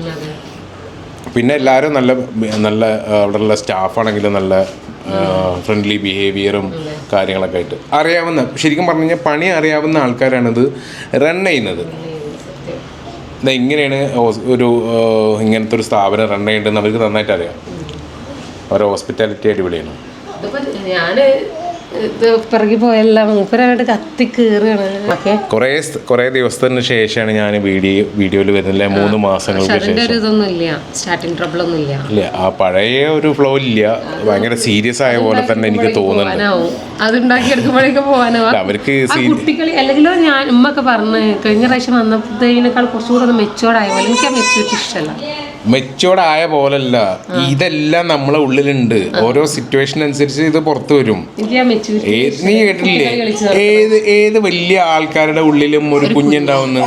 പിന്നെ എല്ലാവരും നല്ല നല്ല അവിടെയുള്ള സ്റ്റാഫാണെങ്കിലും നല്ല ഫ്രണ്ട്ലി ബിഹേവിയറും കാര്യങ്ങളൊക്കെ ആയിട്ട്. അറിയാവുന്ന ശരിക്കും പറഞ്ഞു കഴിഞ്ഞാൽ പണി അറിയാവുന്ന ആൾക്കാരാണിത് റൺ ചെയ്യുന്നത്. ഇങ്ങനെയാണ് ഒരു ഇങ്ങനത്തെ ഒരു സ്ഥാപനം റൺ ചെയ്യേണ്ടതെന്ന് അവർക്ക് നന്നായിട്ട് അറിയാം. അവരുടെ ഹോസ്പിറ്റാലിറ്റി അടിപൊളിയാണ്. ഞാൻ പിറകി പോയെല്ലാം മൂപ്പരായിട്ട് കത്തി കീറുകയാണ്. ഓക്കെ. കുറേ കുറേ ദിവസത്തിന് ശേഷമാണ് ഞാൻ വീഡിയോ വീഡിയോയിൽ വരുന്നില്ല? മൂന്ന് മാസങ്ങൾക്ക് ശേഷം. ഇതൊന്നും ഇല്ല. സ്റ്റാർട്ടിങ് ട്രബിൾ ഒന്നും ഇല്ല. ഇല്ല ആ പഴയ ഒരു ഫ്ലോ ഇല്ല. ഭയങ്കര സീരിയസ് ആയ പോലെ തന്നെ എനിക്ക് തോന്നുന്നു പോവാനാവും. അത് ഉണ്ടാക്കിയെടുക്കുമ്പോഴേക്ക് അവർക്ക് കുട്ടികളി അല്ലെങ്കിൽ ഞാൻ ഉമ്മൊക്കെ പറഞ്ഞ് കഴിഞ്ഞ പ്രാവശ്യം വന്നപ്പോഴത്തേനേക്കാൾ കുറച്ചുകൂടെ ഒന്ന് മെച്ചോർഡായ പോലെ. എനിക്ക് ആ മെച്ചൂരിറ്റി ഇഷ്ടമല്ല. മെച്ചോർഡ് ആയ പോലല്ല. ഇതെല്ലാം നമ്മളെ ഉള്ളിലുണ്ട്. ഓരോ സിറ്റുവേഷൻ അനുസരിച്ച് ഇത് പുറത്തു വരും. ഏത് നീ കേട്ടില്ലേ ഏത് ഏത് വലിയ ആൾക്കാരുടെ ഉള്ളിലും ഒരു കുഞ്ഞുണ്ടാവുന്നു.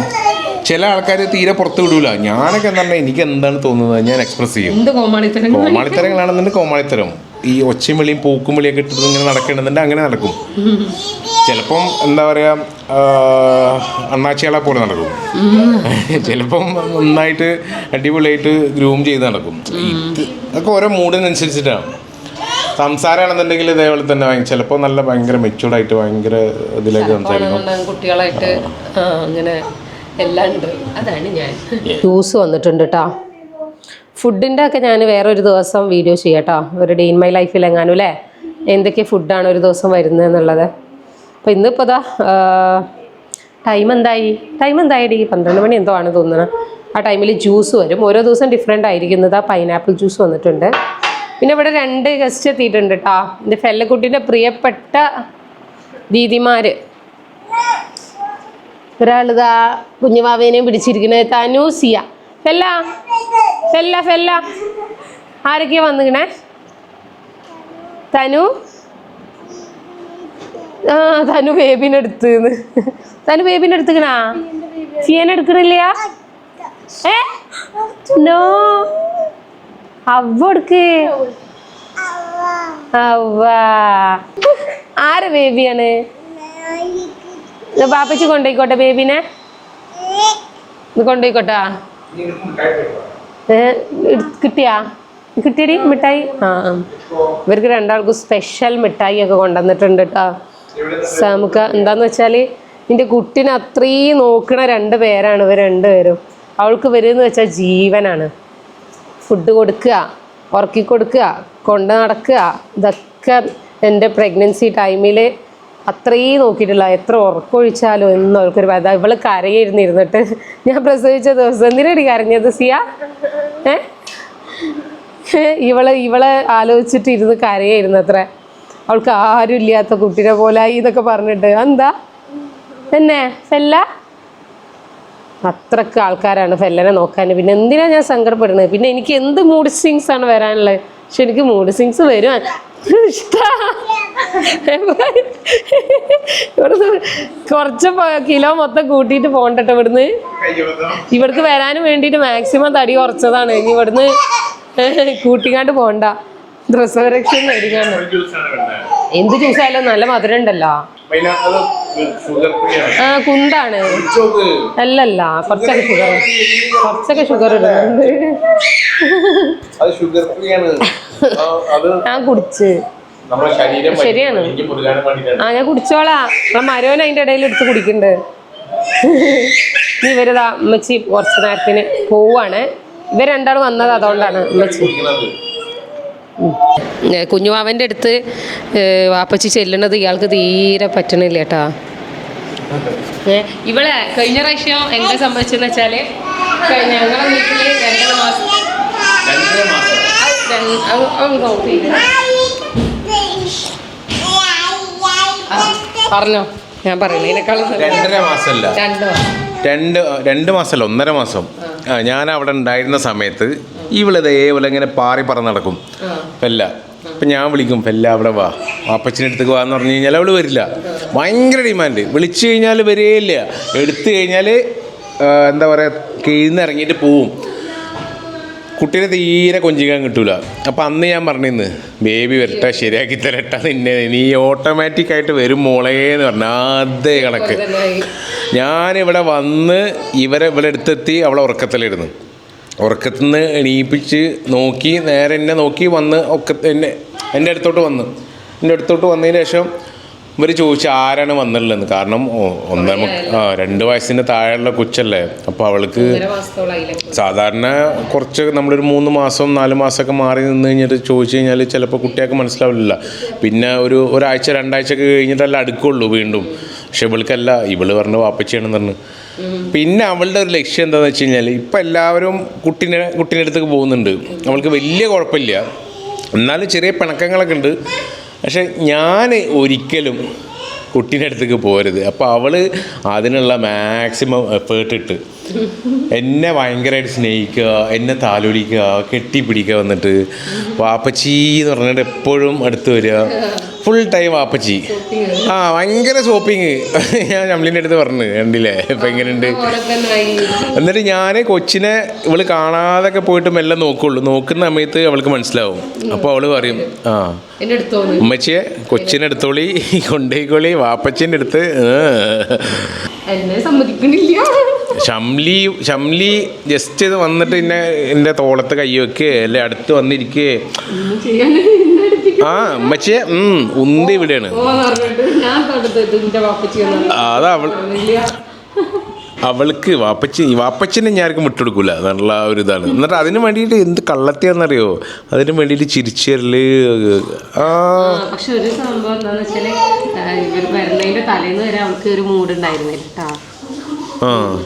ചില ആൾക്കാർ തീരെ പുറത്ത് വിടൂല. ഞാനൊക്കെ എന്താ പറഞ്ഞാൽ എനിക്ക് എന്താണ് തോന്നുന്നത്? ഞാൻ എക്സ്പ്രസ് ചെയ്യും. കോമാളിത്തരങ്ങളാണെന്നുണ്ടെങ്കിൽ കോമാളിത്തരം. ഈ ഒച്ചയും വിളിയും പൂക്കും വിളിയൊക്കെ ഇട്ടിട്ട് ഇങ്ങനെ നടക്കേണ്ടതുണ്ട് അങ്ങനെ നടക്കും. ചിലപ്പം എന്താ പറയുക അണ്ണാച്ചികളെ പോലെ നടക്കും. ചിലപ്പം നന്നായിട്ട് അടിപൊളിയായിട്ട് ഗ്രൂം ചെയ്ത് നടക്കും. അതൊക്കെ ഓരോ മൂഡിനനുസരിച്ചിട്ടാണ്. സംസാരമാണെന്നുണ്ടെങ്കിൽ ഇതേപോലെ തന്നെ ചിലപ്പോൾ നല്ല ഭയങ്കര മെച്ചൂർഡായിട്ട് ഭയങ്കര ഇതിലേക്ക് സംസാരിക്കും. കുട്ടികളായിട്ട്. അങ്ങനെ എല്ലാം ഉണ്ട്. അതാണ് ഞാൻ. ജ്യൂസ് വന്നിട്ടുണ്ട് കേട്ടോ ഫുഡിന്റെ ഒക്കെ ഞാൻ വേറൊരു ദിവസം വീഡിയോ ചെയ്യാം കേട്ടോ ഒരു ഡേ ഇൻ മൈ ലൈഫിൽ എങ്ങാനും അല്ലേ എന്തൊക്കെ ഫുഡാണ് ഒരു ദിവസം വരുന്നത് എന്നുള്ളത് അപ്പോൾ ഇന്നിപ്പോൾ ഇതാ ടൈം എന്തായി? ടൈം എന്തായി പന്ത്രണ്ട് മണി എന്തോ ആണ് തോന്നുന്നത് ആ ടൈമിൽ ജ്യൂസ് വരും. ഓരോ ദിവസം ഡിഫറെന്റ് ആയിരിക്കുന്നത് ആ പൈനാപ്പിൾ ജ്യൂസ് വന്നിട്ടുണ്ട്. പിന്നെ ഇവിടെ രണ്ട് ഗസ്റ്റ് എത്തിയിട്ടുണ്ട് കേട്ടോ എന്റെ ഫെല്ലക്കുട്ടീന്റെ പ്രിയപ്പെട്ട ദീദിമാർ ഒരാളിതാ കുഞ്ഞുമാവേനെയും പിടിച്ചിരിക്കുന്നത് തനൂസിയ. ഫെല്ല. ഫെല്ല ഫെല്ല. ആരൊക്കെയാ വന്നിക്കണേ? തനു? ആ തനു ബേബിനെ തനു ബേബിനെ എടുത്തുക്കണാ? ഫിയനെ എടുക്കണില്ല? ഏ? നോ. അവ എടുക്ക്. അവ ആരെ ബേബിയാണ്? പാപ്പച്ചി കൊണ്ടുപോയിക്കോട്ടെ ബേബിനെ? കൊണ്ടുപോയിക്കോട്ടാ കിട്ടിയാ? കിട്ടിയടി മിഠായി? ആ. ഇവർക്ക് രണ്ടാൾക്കും സ്പെഷ്യൽ മിഠായി ഒക്കെ കൊണ്ടുവന്നിട്ടുണ്ട് കേട്ടോ നമുക്ക് എന്താന്ന് വെച്ചാൽ നിന്റെ കുട്ടിനെ അത്രയും നോക്കണ രണ്ട് പേരാണ് ഇവർ രണ്ടുപേരും. അവൾക്ക് വരുമെന്ന് വെച്ചാൽ ജീവനാണ്. ഫുഡ് കൊടുക്കുക ഉറക്കി കൊടുക്കുക കൊണ്ട് നടക്കുക. ഇതൊക്കെ എന്റെ പ്രഗ്നൻസി ടൈമിൽ അത്രയും നോക്കിയിട്ടില്ല. എത്ര ഉറക്കൊഴിച്ചാലോ എന്നും അവൾക്കൊരു വേദ ഇവൾ കരയിരുന്നിരുന്നിട്ട് ഞാൻ പ്രസവിച്ച ദിവസം എന്തിനടി കരഞ്ഞത് സിയ? ഏ? ഇവൾ ഇവളെ ആലോചിച്ചിട്ട് ഇരുന്ന് കരയായിരുന്നു അത്ര അവൾക്ക് ആരും ഇല്ലാത്ത കുട്ടിനെ പോലെ എന്നൊക്കെ പറഞ്ഞിട്ട്. എന്താ തന്നെ ഫെല്ല? അത്രയ്ക്ക് ആൾക്കാരാണ് ഫെല്ലനെ നോക്കാൻ. പിന്നെ എന്തിനാ ഞാൻ സങ്കടപ്പെടുന്നത്? പിന്നെ എനിക്ക് എന്ത് മൂഡ് സ്വിങ്സ് ആണ് വരാനുള്ളത്? പക്ഷെ എനിക്ക് മൂഡ് സ്വിങ്സ് വരും. ഇഷ്ടാ ഇവിടുന്ന് കുറച്ച് കിലോ മൊത്തം കൂട്ടിട്ട് പോകണ്ടട്ടോ ഇവിടുന്ന്. ഇവിടേക്ക് വരാനും വേണ്ടിയിട്ട് മാക്സിമം തടി കുറച്ചതാണ്. ഇനി ഇവിടുന്ന് കൂട്ടിക്കാണ്ട് പോണ്ട മേടിക്കാണ്ട് എന്ത് ജ്യൂസായാലും നല്ല മധുരം ഉണ്ടല്ലോ ആ കുന്താണ് അല്ലല്ല കുറച്ചൊക്കെ ഷുഗർ. കുറച്ചൊക്കെ ഷുഗർ ഇടുന്നുണ്ട്. ഞാൻ കുടിച്ച്. ശരിയാണ്. ആ ഞാൻ കുടിച്ചോളാ. നമ്മളെ മരവൻ അതിന്റെ ഇടയിൽ എടുത്ത് കുടിക്കണ്ട് നീ ഇവരിതാ അമ്മച്ചി കുറച്ച് നേരത്തിന് പോവാണ്. ഇവർ രണ്ടാളും വന്നത് അതുകൊണ്ടാണ് അമ്മച്ചി കുഞ്ഞുവാവന്റെ അടുത്ത് വാപ്പച്ചി ചെല്ലണത് ഇയാൾക്ക് തീരെ പറ്റണില്ല കേട്ടാ. ഇവളെ കഴിഞ്ഞ പ്രാവശ്യം എന്താ സംഭവിച്ചെന്ന് വെച്ചാൽ ഞങ്ങളെ വീട്ടിൽ രണ്ടര മാസം മാസം. പറഞ്ഞോ. ഞാൻ പറയുന്നത് രണ്ടര മാസമല്ല. രണ്ടു മാസം. രണ്ട് രണ്ട് മാസമല്ല ഒന്നര മാസം. ഞാൻ അവിടെ ഉണ്ടായിരുന്ന സമയത്ത് ഇവൾ ഇതേപോലെ ഇങ്ങനെ പാറി പറന്ന് നടക്കും. പെല്ല അപ്പം ഞാൻ വിളിക്കും പെല്ല അവിടെ വാ. വാപ്പച്ചിന്റെ അടുത്തേക്ക് വാ എന്ന് പറഞ്ഞു കഴിഞ്ഞാൽ അവൾ വരില്ല. ഭയങ്കര ഡിമാൻഡ്. വിളിച്ചു കഴിഞ്ഞാൽ വരികയില്ല എടുത്തു കഴിഞ്ഞാൽ എന്താ പറയുക കീഴ്ന്നിറങ്ങിയിട്ട് പോവും. കുട്ടീനെ തീരെ കൊഞ്ചിക്കാൻ കിട്ടൂല. അപ്പം അന്ന് ഞാൻ പറഞ്ഞിന്ന് ബേബി വരട്ടെ ശരിയാക്കി തരട്ടെ നിന്നെ. നീ ഓട്ടോമാറ്റിക് ആയിട്ട് വരും മോളേ എന്ന് പറഞ്ഞ. അതേ കണക്ക്. ഞാനിവിടെ വന്ന് ഇവരെ ഇവിടെ അടുത്തെത്തി അവളെ ഉറക്കത്തിലിരുന്നു ഉറക്കത്തിൽ നിന്ന് എണീപ്പിച്ച് നോക്കി നേരെ എന്നെ നോക്കി വന്ന് ഒക്കെ എന്നെ എന്റെ അടുത്തോട്ട് വന്ന്. എന്റെ അടുത്തോട്ട് വന്നതിന് ശേഷം ഇവർ ചോദിച്ചു ആരാണ് വന്നിട്ടുള്ളതെന്ന്. കാരണം ഒന്നര രണ്ട് വയസ്സിന് താഴെയുള്ള കൊച്ചല്ലേ. അപ്പോൾ അവൾക്ക് സാധാരണ കുറച്ച് നമ്മളൊരു മൂന്ന് മാസം നാല് മാസമൊക്കെ മാറി നിന്ന് കഴിഞ്ഞിട്ട് ചോദിച്ചു കഴിഞ്ഞാൽ ചിലപ്പോൾ കുട്ടികൾക്ക് മനസ്സിലാവില്ല പിന്നെ ഒരു ഒരാഴ്ച രണ്ടാഴ്ച ഒക്കെ കഴിഞ്ഞിട്ടല്ല അടുക്കുള്ളൂ വീണ്ടും. പക്ഷെ ഇവൾക്കല്ല ഇവൾ പറഞ്ഞ വാപ്പച്ചിയാണെന്ന് പറഞ്ഞു. പിന്നെ അവളുടെ ഒരു ലക്ഷ്യം എന്താണെന്ന് വെച്ച് കഴിഞ്ഞാൽ ഇപ്പം എല്ലാവരും കുട്ടീനെ കുട്ടീന്റെ അടുത്തേക്ക് പോകുന്നുണ്ട്. അവൾക്ക് വലിയ കുഴപ്പമില്ല. എന്നാലും ചെറിയ പിണക്കങ്ങളൊക്കെ ഉണ്ട്. പക്ഷെ ഞാൻ ഒരിക്കലും കുട്ടീന്റെ അടുത്തേക്ക് പോരുത്. അപ്പോൾ അവൾ അതിനുള്ള മാക്സിമം എഫേർട്ട് ഇട്ട് എന്നെ ഭയങ്കരമായിട്ട് സ്നേഹിക്കുക എന്നെ താലോലിക്കുക കെട്ടിപ്പിടിക്കുക വന്നിട്ട് വാപ്പച്ചി എന്ന് പറഞ്ഞിട്ട് എപ്പോഴും അടുത്ത് വരിക. ഫുൾ ടൈം ആപ്പച്ചി ആ ഭയങ്കര ഷോപ്പിങ് *laughs* ഞാൻ നമ്മളീന്റെ അടുത്ത് പറഞ്ഞു കണ്ടില്ലേ? ഇപ്പം എങ്ങനെയുണ്ട്? എന്നിട്ട് ഞാൻ കൊച്ചിനെ ഇവൾ കാണാതൊക്കെ പോയിട്ട് മെല്ലെ നോക്കുള്ളൂ. നോക്കുന്ന സമയത്ത് അവൾക്ക് മനസ്സിലാവും. അപ്പോൾ അവൾ പറയും ആ ഉമ്മച്ചിയെ കൊച്ചിനെ എടുത്തോളി കൊണ്ടേക്കോളി വാപ്പച്ചിന്റെ അടുത്ത്. സമ്മതിക്കണില്ല ഷംലി ഷംലി ജസ്റ്റ് ഇത് വന്നിട്ട് എന്നെ എന്റെ തോളത്ത് കൈ വെക്കുക അല്ലെ അടുത്ത് വന്നിരിക്കേ. ആ മച്ചേ ഉന്തി ഇവിടെയാണ്. അത് അവൾ അവൾക്ക് വാപ്പച്ചി വാപ്പച്ചിനെ ഞാൻ ആർക്കും വിട്ടുകൊടുക്കൂല എന്നുള്ള ആ ഒരു ഇതാണ്. എന്നിട്ട് അതിന് വേണ്ടിയിട്ട് എന്ത് കള്ളത്തിയാണെന്നറിയോ? അതിന് വേണ്ടിയിട്ട് ചിരിച്ചു തരൽ ആ പക്ഷെ ഒരു സംഭവം എന്താണെന്ന് വെച്ചാൽ ഇവർ വരുന്നതിന്റെ തലേന്ന് വരെ അവൾക്ക് ഒരു മൂഡ് ഉണ്ടായിരുന്നില്ല കേട്ടാ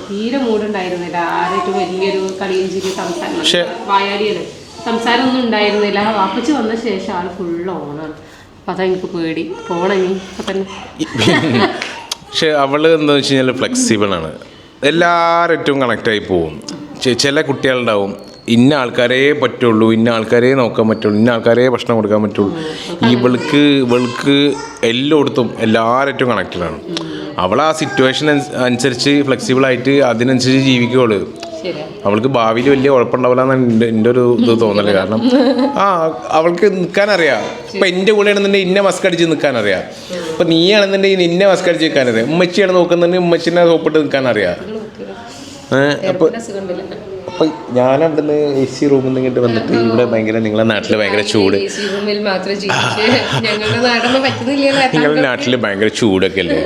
തീരെ മൂഡ് ഉണ്ടായിരുന്നില്ല ആരായിട്ട് വലിയൊരു കളിയും ചിരി സംസാരം പക്ഷെ- വായാടിയല്ലേ സംസാരം ഒന്നും ഉണ്ടായിരുന്നില്ല. വാപ്പച്ചി വന്ന ശേഷം ആൾ ഫുൾ ഓണാണ് അപ്പൊ അതാ എനിക്ക് പേടി. പോണി അപ്പൊ തന്നെ. പക്ഷെ അവൾ എന്താ വെച്ച് കഴിഞ്ഞാൽ ഫ്ലെക്സിബിൾ ആണ്. എല്ലാവരും കണക്റ്റ് ആയി പോവും ചെ- ചില കുട്ടികളുണ്ടാവും ഇന്ന ആൾക്കാരേ പറ്റുള്ളൂ ഇന്ന ആൾക്കാരേ നോക്കാൻ പറ്റുള്ളൂ ഇന്ന ആൾക്കാരേ ഭക്ഷണം കൊടുക്കാൻ പറ്റുള്ളൂ. ഇവൾക്ക് ഇവൾക്ക് എല്ലായിടത്തും എല്ലാവരും കണക്റ്റഡ് ആണ്. അവൾ ആ സിറ്റുവേഷൻ അനുസരിച്ച് ഫ്ലെക്സിബിൾ ആയിട്ട് അതിനനുസരിച്ച് ശരിയാ അവൾക്ക് ഭാവിയിൽ വലിയ കുഴപ്പമുണ്ടാവില്ല എന്നാണ് എന്റെ ഒരു ഇത് തോന്നൽ കാരണം ആ അവൾക്ക് നിൽക്കാൻ അറിയാം ഇപ്പം എന്റെ കൂടെ ആണെന്നുണ്ടെങ്കിൽ ഇന്ന മസ്ക് അടിച്ച് നിൽക്കാൻ അറിയാം ഇപ്പം നീയാണെന്നുണ്ടെങ്കിൽ നിന്നെ മസ്ക് അടിച്ച് നിൽക്കാൻ അറിയാം ഉമ്മച്ചിയാണ് നോക്കുന്നുണ്ടെങ്കിൽ ഉമ്മച്ചിനെ സോപ്പിട്ട് നിൽക്കാൻ അറിയാം ഞാൻ അപ്പോൾ. അപ്പം ഞാൻ അവിടുന്ന് എ സി റൂമിൽ നിന്ന് ഇങ്ങോട്ട് വന്നിട്ട് ഇവിടെ ഭയങ്കര നിങ്ങളെ നാട്ടിൽ ഭയങ്കര ചൂട്. നിങ്ങളുടെ നാട്ടിൽ ഭയങ്കര ചൂടൊക്കെ അല്ലേ?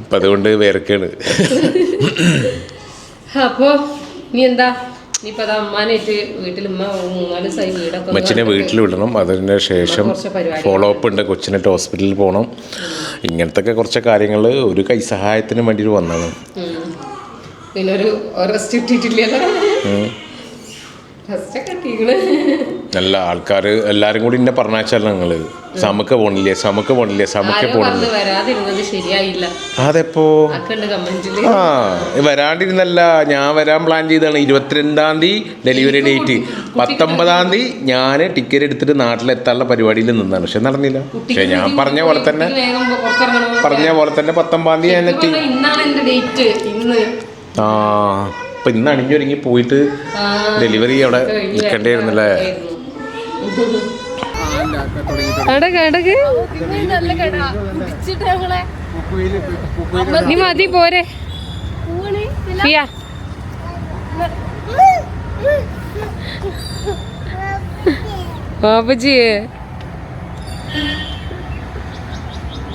അപ്പം അതുകൊണ്ട് വേർക്കാണ്. *laughs* അപ്പോ നീ എന്താ? മച്ചിനെ അത് അമ്മാനായിട്ട് വീട്ടിൽ ഉമ്മ മൂന്നാൽ ദിവസമായി വീടൊക്കെ ഒന്ന് അമ്മച്ചിനെ വീട്ടിൽ വിടണം. അതിന് ശേഷം കുറച്ച് പരിപാടി ഫോളോ അപ്പ് ഉണ്ട്. കൊച്ചിനായിട്ട് ഹോസ്പിറ്റലിൽ പോകണം ഇങ്ങനത്തെ കുറച്ച് കാര്യങ്ങൾ ഒരു കൈസഹായത്തിന് വേണ്ടിയിട്ട് വന്നതാണ്. വന്നാണ് പിന്നെ ഒരു റെസ്റ്റ്. റെസ്റ്റ് ഒക്കെ നല്ല ആൾക്കാർ എല്ലാരും കൂടി എന്നെ പറഞ്ഞാച്ചാൽ ഞങ്ങൾ സമക്ക് പോണില്ലേ സമക്ക് പോണില്ലേ സമക്ക് പോണില്ലേ? അതെപ്പോ? ആ വരാണ്ടിരുന്നല്ല ഞാൻ വരാൻ പ്ലാൻ ചെയ്താണ് ഇരുപത്തിരണ്ടാം തീയതി ഡെലിവറി ഡേറ്റ്. പത്തൊമ്പതാം തീയതി ഞാൻ ടിക്കറ്റ് എടുത്തിട്ട് നാട്ടിലെത്താനുള്ള പരിപാടിയിൽ നിന്നാണ്. പക്ഷെ നടന്നില്ല. പക്ഷെ ഞാൻ പറഞ്ഞ പോലെ തന്നെ പറഞ്ഞ പോലെ തന്നെ പത്തൊമ്പതാം തീയതി ഞാൻ എത്തി. ആ അപ്പൊ ഇന്ന് അണിഞ്ഞൊരുങ്ങി പോയിട്ട് ഡെലിവറി അവിടെ നിൽക്കേണ്ടിയിരുന്നല്ലേ? നീ മതി പോരെ. ബാബുജി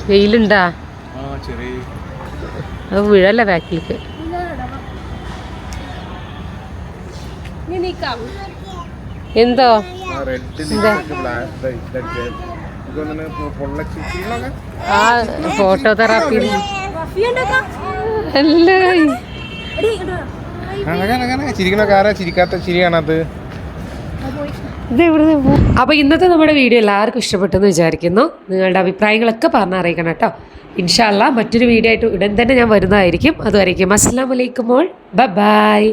വെയിലുണ്ടാ? അത് വീഴല്ല ബാക്കിലേക്ക്? എന്തോ? ആ ഫോട്ടോ തെറാപ്പി അപ്പൊ ഇന്നത്തെ നമ്മുടെ വീഡിയോ എല്ലാവർക്കും ഇഷ്ടപ്പെട്ടെന്ന് വിചാരിക്കുന്നു. നിങ്ങളുടെ അഭിപ്രായങ്ങളൊക്കെ പറഞ്ഞറിയിക്കണം കേട്ടോ. ഇൻഷാല്ല മറ്റൊരു വീഡിയോ ആയിട്ട് ഉടൻ തന്നെ ഞാൻ വരുന്നതായിരിക്കും. അതുവരേക്കും അസ്സാം വലൈക്കും മോൾ. ബൈ.